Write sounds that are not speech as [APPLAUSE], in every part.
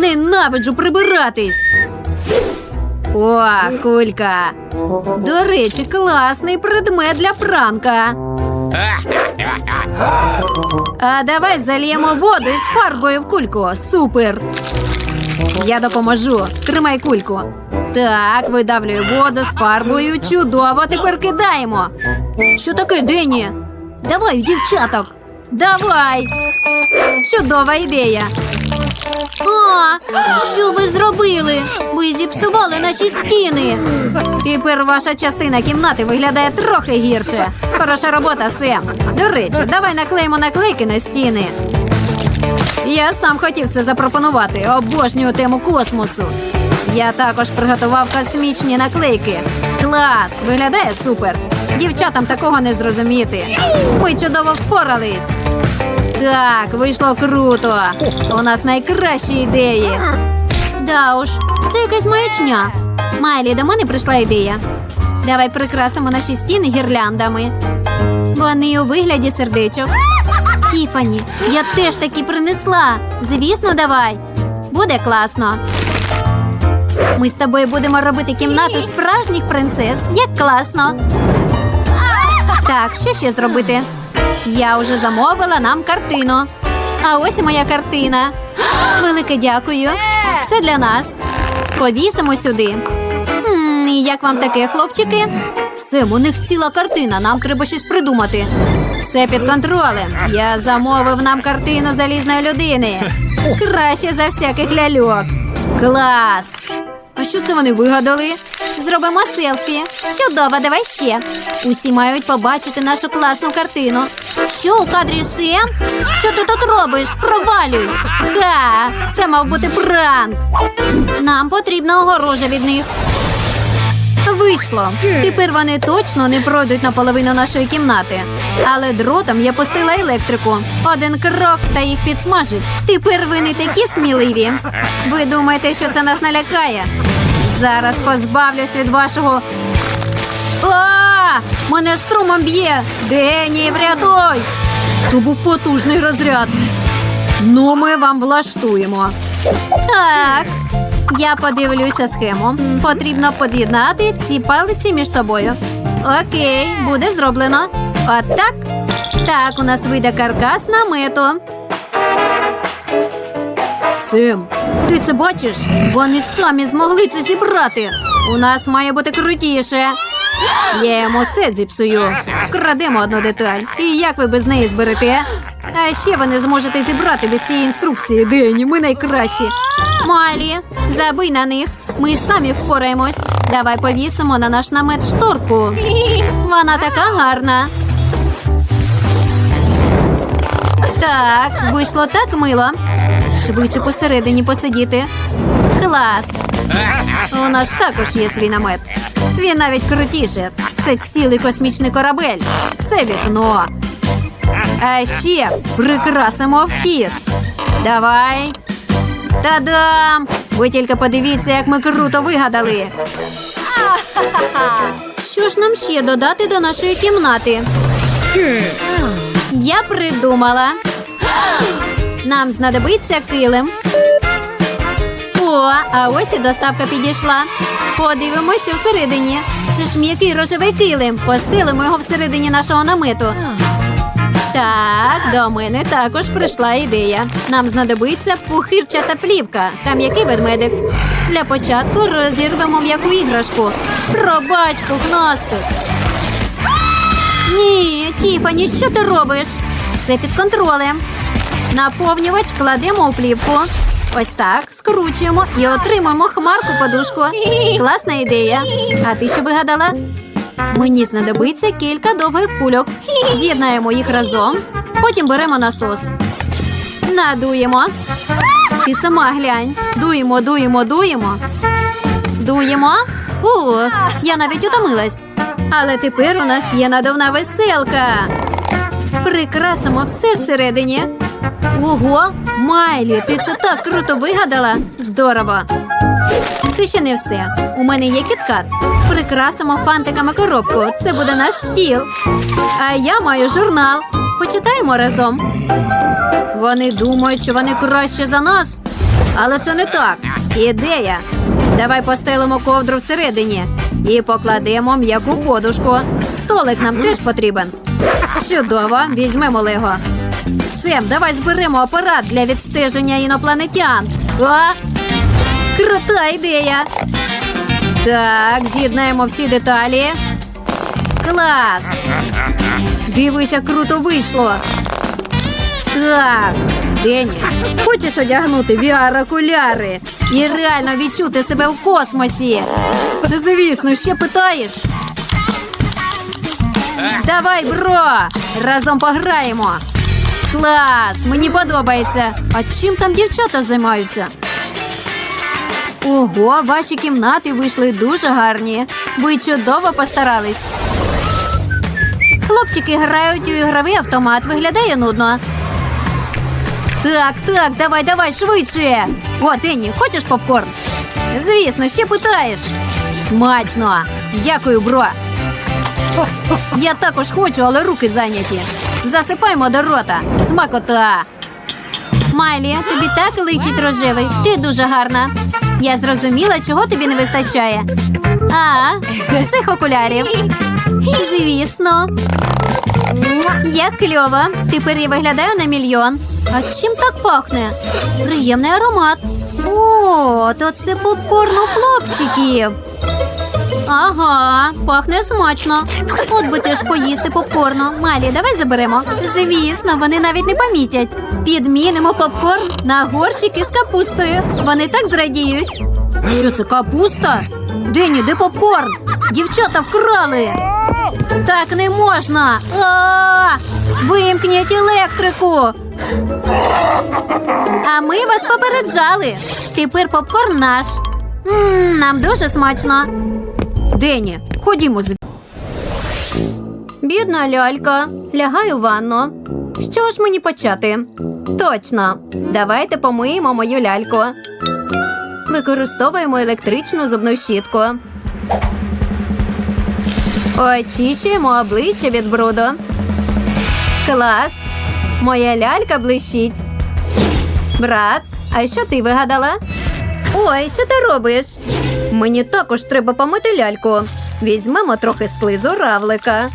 Ненавиджу прибиратись. О, кулька. До речі, класний предмет для пранка. А давай зальємо воду із фарбою в кульку. Супер. Я допоможу. Тримай кульку. Так, видавлюю воду з фарбою. Чудово, тепер кидаємо. Що таке, Дені? Давай, дівчаток. Давай. Чудова ідея. А, що ви зробили? Ви зіпсували наші стіни. Тепер ваша частина кімнати виглядає трохи гірше. Хороша робота, Сем. До речі, давай наклеїмо наклейки на стіни. Я сам хотів це запропонувати. Обожнюю тему космосу. Я також приготував космічні наклейки. Клас! Виглядає супер. Дівчатам такого не зрозуміти. Ми чудово впорались. Так, вийшло круто. У нас найкращі ідеї. Да уж, це якась маячня. Майлі, до мене прийшла ідея. Давай прикрасимо наші стіни гірляндами. Вони у вигляді сердечок. Тіфані, я теж таки принесла. Звісно, давай. Буде класно. Ми з тобою будемо робити кімнату справжніх принцес. Як класно. Так, що ще зробити? Я вже замовила нам картину. А ось і моя картина. [GASPS] Велике дякую. Це для нас. Повісимо сюди. М, і як вам таке, хлопчики? Сем, у них ціла картина. Нам треба щось придумати. Все під контролем. Я замовив нам картину залізної людини. Краще за всяких ляльок. Клас! А що це вони вигадали? Зробимо селфі. Чудово, давай ще. Усі мають побачити нашу класну картину. Що у кадрі Сем? Що ти тут робиш? Провалюй. Ха! Це мав бути пранк. Нам потрібна огорожа від них. Вийшло. Тепер вони точно не пройдуть наполовину нашої кімнати. Але дротом я пустила електрику. Один крок та їх підсмажить. Тепер ви не такі сміливі. Ви думаєте, що це нас налякає? Зараз позбавлюсь від вашого. Мене струмом б'є! Дені, врятуй! То був потужний розряд. Ну, ми вам влаштуємо. Так. Я подивлюся схему. Потрібно під'єднати ці палиці між собою. Окей, буде зроблено. Отак. Так, у нас вийде каркас намету. Сим, ти це бачиш? Вони самі змогли це зібрати. У нас має бути крутіше. Я йому все зіпсую. Вкрадемо одну деталь. І як ви без неї зберете? А ще ви не зможете зібрати без цієї інструкції. Дені, ми найкращі. Малі, забий на них. Ми самі впораємось. Давай повісимо на наш намет шторку. Вона така гарна. Так, вийшло так мило. Швидше посередині посидіти. Клас. У нас також є свій намет. Він навіть крутіше. Це цілий космічний корабель. Це вікно. А ще прикрасимо вхід. Давай. Та-дам! Ви тільки подивіться, як ми круто вигадали. Що ж нам ще додати до нашої кімнати? Я придумала. Нам знадобиться килим. О, а ось і доставка підійшла. Подивимося, що всередині. Це ж м'який рожевий килим. Постелимо його всередині нашого намету. Так, до мене також прийшла ідея. Нам знадобиться пухирчата плівка та м'який ведмедик. Для початку розірвемо м'яку іграшку. Пробач, пухнастик. Ні, Тіфані, що ти робиш? Все під контролем. Наповнювач кладемо у плівку. Ось так, скручуємо і отримаємо хмарку подушку. Класна ідея. А ти що вигадала? Мені знадобиться кілька довгих кульок. З'єднаємо їх разом. Потім беремо насос. Надуємо. Ти сама глянь. Дуємо, дуємо, дуємо. Дуємо. У, я навіть утомилась. Але тепер у нас є надувна веселка. Прикрасимо все всередині. Ого, Майлі, ти це так круто вигадала. Здорово. Це ще не все. У мене є кіткат. Прикрасимо фантиками коробку. Це буде наш стіл. А я маю журнал. Почитаємо разом. Вони думають, що вони краще за нас. Але це не так. Ідея. Давай постелимо ковдру всередині і покладемо м'яку подушку. Столик нам теж потрібен. Чудово, візьмемо Лего. Сем, давай зберемо апарат для відстеження інопланетян. А? Крута ідея. Так, з'єднаємо всі деталі. Клас! Дивися, круто вийшло. Так, Дені, хочеш одягнути VR-окуляри і реально відчути себе в космосі? Звісно, ще питаєш. Давай, бро! Разом пограємо. Клас! Мені подобається. А чим там дівчата займаються? Ого, ваші кімнати вийшли дуже гарні. Ви чудово постарались. Хлопчики грають у ігровий автомат. Виглядає нудно. Так, так, давай, давай, швидше. О, Денні, хочеш попкорн? Звісно, ще питаєш. Смачно. Дякую, бро. Я також хочу, але руки зайняті. Засипаймо до рота. Смакота. Майлі, тобі так личить рожевий. Ти дуже гарна. Я зрозуміла, чого тобі не вистачає. А, цих окулярів. Звісно. Як кльово. Тепер я виглядаю на мільйон. А чим так пахне? Приємний аромат. О, то це попкорн у хлопчиків. Ага, пахне смачно. От би теж поїсти попкорну. Малі, давай заберемо. Звісно, вони навіть не помітять. Підмінимо попкорн на горщики з капустою. Вони так зрадіють. Що це капуста? Дені, де попкорн? Дівчата вкрали. Так не можна. Вимкніть електрику. А ми вас попереджали. Тепер попкорн наш. Нам дуже смачно. Дені, ходімо з. Бідна лялька. Лягай у ванну. Що ж мені почати? Точно. Давайте помиємо мою ляльку. Використовуємо електричну зубну щітку. Очищуємо обличчя від бруду. Клас. Моя лялька блищить. Брац, а що ти вигадала? Ой, що ти робиш? Мені також треба помити ляльку. Візьмемо трохи слизу равлика.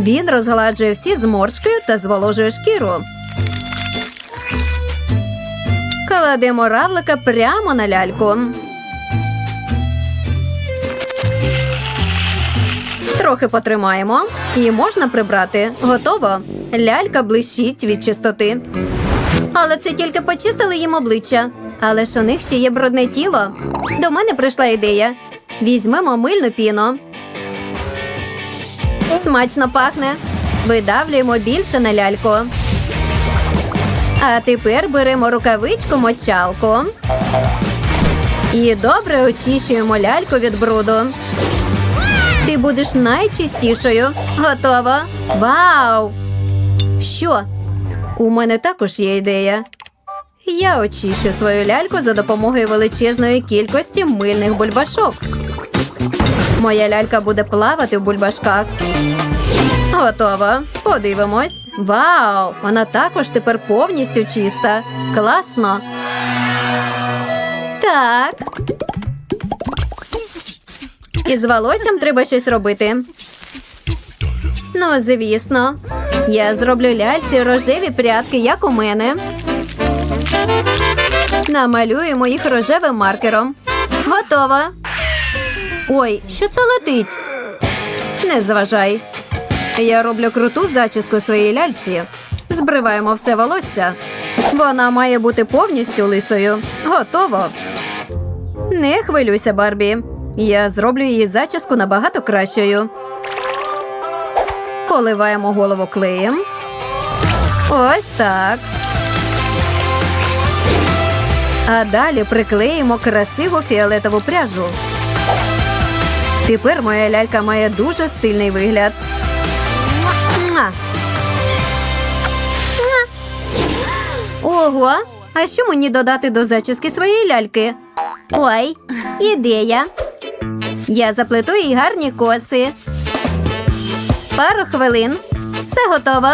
Він розгладжує всі зморшки та зволожує шкіру. Кладемо равлика прямо на ляльку. Трохи потримаємо і можна прибрати. Готово. Лялька блищить від чистоти. Але це тільки почистили їм обличчя. Але ж у них ще є брудне тіло. До мене прийшла ідея. Візьмемо мильну піну. Смачно пахне. Видавлюємо більше на ляльку. А тепер беремо рукавичку мочалку. І добре очищуємо ляльку від бруду. Ти будеш найчистішою. Готово. Вау! Що? У мене також є ідея. Я очищу свою ляльку за допомогою величезної кількості мильних бульбашок. Моя лялька буде плавати в бульбашках. Готово. Подивимось. Вау! Вона також тепер повністю чиста. Класно. Так. Із волоссям треба щось робити. Ну, звісно. Я зроблю ляльці рожеві прядки, як у мене. Намалюємо їх рожевим маркером. Готово. Ой, що це летить? Не зважай. Я роблю круту зачіску своїй ляльці. Збриваємо все волосся. Вона має бути повністю лисою. Готово. Не хвилюйся, Барбі. Я зроблю її зачіску набагато кращою. Поливаємо голову клеєм. Ось так. А далі приклеїмо красиву фіолетову пряжу. Тепер моя лялька має дуже стильний вигляд. Ого! А що мені додати до зачіски своєї ляльки? Ой, ідея. Я заплету їй гарні коси. Пару хвилин. Все готово.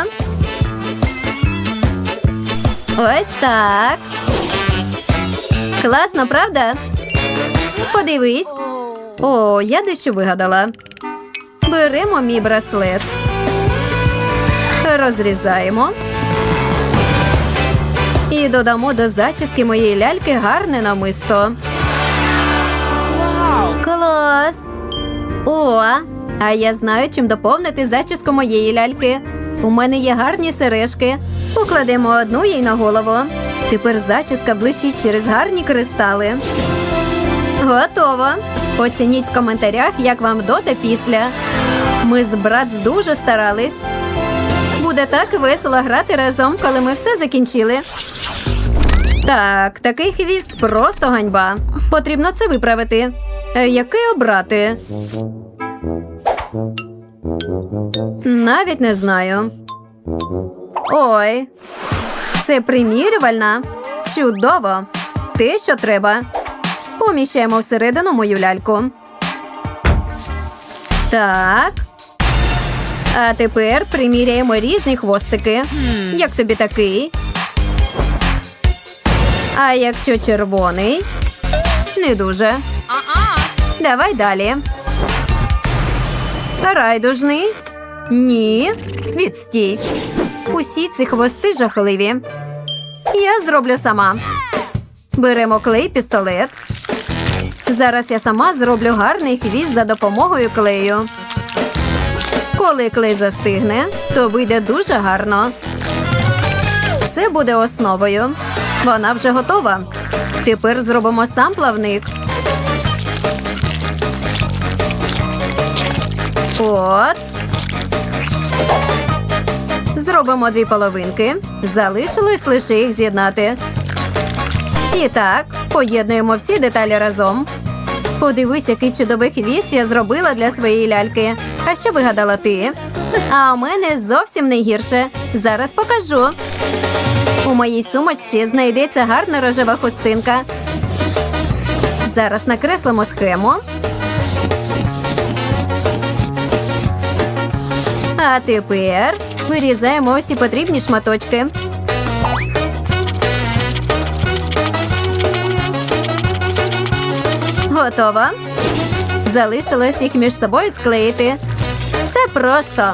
Ось так. Класно, правда? Подивись. О, я дещо вигадала. Беремо мій браслет. Розрізаємо. І додамо до зачіски моєї ляльки гарне намисто. Клас! О, а я знаю, чим доповнити зачіску моєї ляльки. У мене є гарні сережки. Покладемо одну їй на голову. Тепер зачіска блищить через гарні кристали. Готово. Оцініть в коментарях, як вам до та після. Ми з братц дуже старались. Буде так весело грати разом, коли ми все закінчили. Так, такий хвіст просто ганьба. Потрібно це виправити. Е, Який обрати? Навіть не знаю. Ой, це примірювальна. Чудово. Те, що треба. Поміщаємо всередину мою ляльку. Так. А тепер приміряємо різні хвостики. Як тобі такий? А якщо червоний? Не дуже. Давай далі. Райдужний? Ні. Відстій. Усі ці хвости жахливі. Я зроблю сама. Беремо клей пістолет. Зараз я сама зроблю гарний хвіст за допомогою клею. Коли клей застигне, то вийде дуже гарно. Це буде основою. Вона вже готова. Тепер зробимо сам плавник. От. Зробимо дві половинки. Залишилось лише їх з'єднати. І так, поєднуємо всі деталі разом. Подивись, який чудовий хвіст я зробила для своєї ляльки. А що вигадала ти? А у мене зовсім не гірше. Зараз покажу. У моїй сумочці знайдеться гарна рожева хустинка. Зараз накреслимо схему. А тепер вирізаємо усі потрібні шматочки. Готово. Залишилось їх між собою склеїти. Це просто.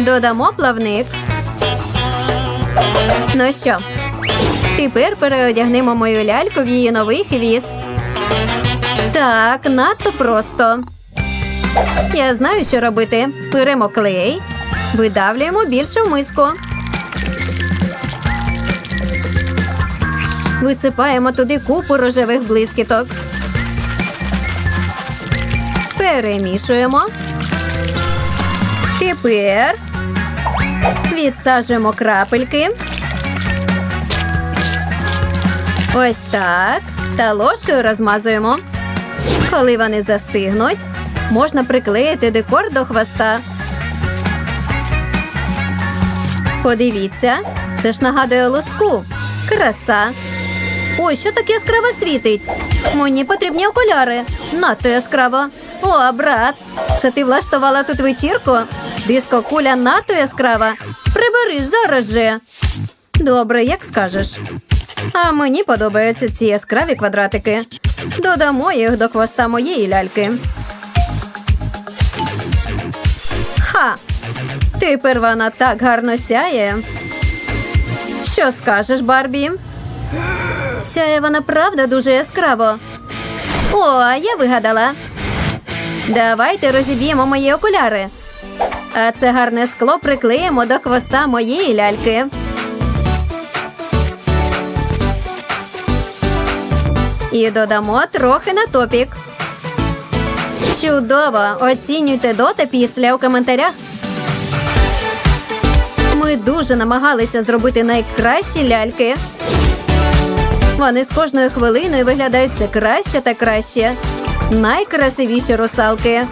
Додамо плавник. Ну що, тепер переодягнемо мою ляльку в її новий хвіст. Так, надто просто. Я знаю, що робити. Беремо клей, видавлюємо більше в миску. Висипаємо туди купу рожевих блискіток. Перемішуємо. Тепер відсаджуємо крапельки. Ось так. Та ложкою розмазуємо. Коли вони застигнуть, можна приклеїти декор до хвоста. Подивіться, це ж нагадує лоску. Краса. Ой, що так яскраво світить? Мені потрібні окуляри. Надто яскраво. О, брат, це ти влаштувала тут вечірку? Диско куля надто яскрава. Прибери зараз же. Добре, як скажеш. А мені подобаються ці яскраві квадратики. Додамо їх до хвоста моєї ляльки. Ха! Тепер вона так гарно сяє. Що скажеш, Барбі? Сяє вона правда дуже яскраво. О, а я вигадала. Давайте розіб'ємо мої окуляри. А це гарне скло приклеїмо до хвоста моєї ляльки. І додамо трохи на топік. Чудово! Оцінюйте до після у коментарях. Ми дуже намагалися зробити найкращі ляльки. Вони з кожною хвилиною виглядають все краще та краще. Найкрасивіші русалки.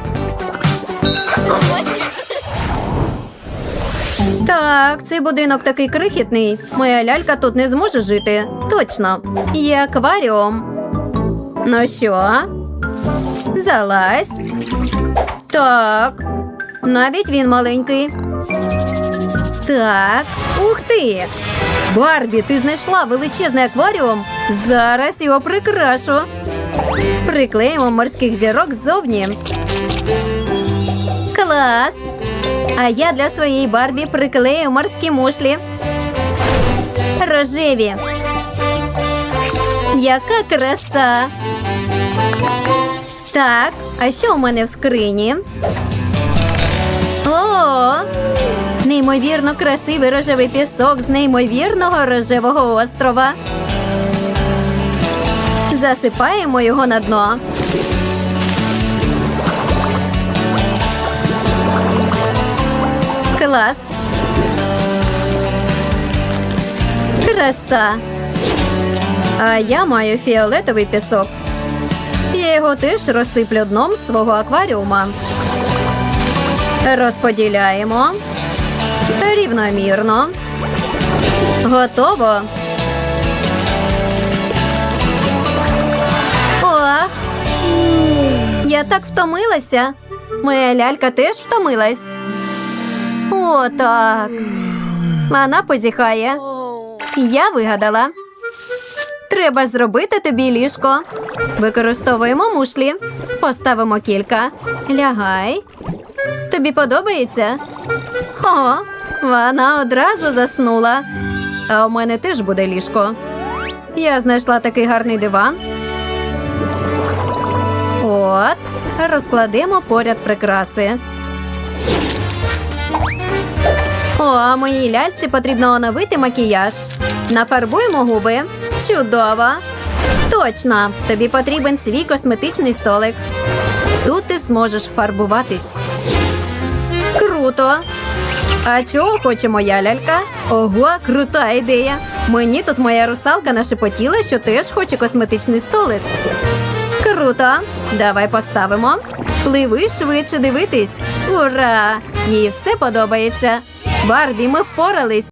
Так, цей будинок такий крихітний. Моя лялька тут не зможе жити. Точно. Є акваріум. Ну що? Залазь. Так. Навіть він маленький. Так, ух ти! Барбі, ти знайшла величезний акваріум. Зараз його прикрашу. Приклеїмо морських зірок ззовні. Клас! А я для своєї Барбі приклею морські мушлі. Рожеві. Яка краса! Так, а що у мене в скрині? О! Неймовірно красивий рожевий пісок з неймовірного рожевого острова. Засипаємо його на дно. Клас. Краса. А я маю фіолетовий пісок. Я його теж розсиплю дном свого акваріума. Розподіляємо рівномірно. Готово. О, я так втомилася. Моя лялька теж втомилась. О, так. Вона позіхає. Я вигадала. Треба зробити тобі ліжко. Використовуємо мушлі. Поставимо кілька. Лягай. Тобі подобається? О, вона одразу заснула. А у мене теж буде ліжко. Я знайшла такий гарний диван. От, розкладемо поряд прикраси. О, а моїй ляльці потрібно оновити макіяж. Нафарбуємо губи. Чудово. Точно, тобі потрібен свій косметичний столик. Тут ти зможеш фарбуватись. Круто. А чого хоче моя лялька? Ого, крута ідея. Мені тут моя русалка нашепотіла, що теж хоче косметичний столик. Круто. Давай поставимо. Пливи швидше дивитись. Ура! Їй все подобається. Барбі, ми впорались.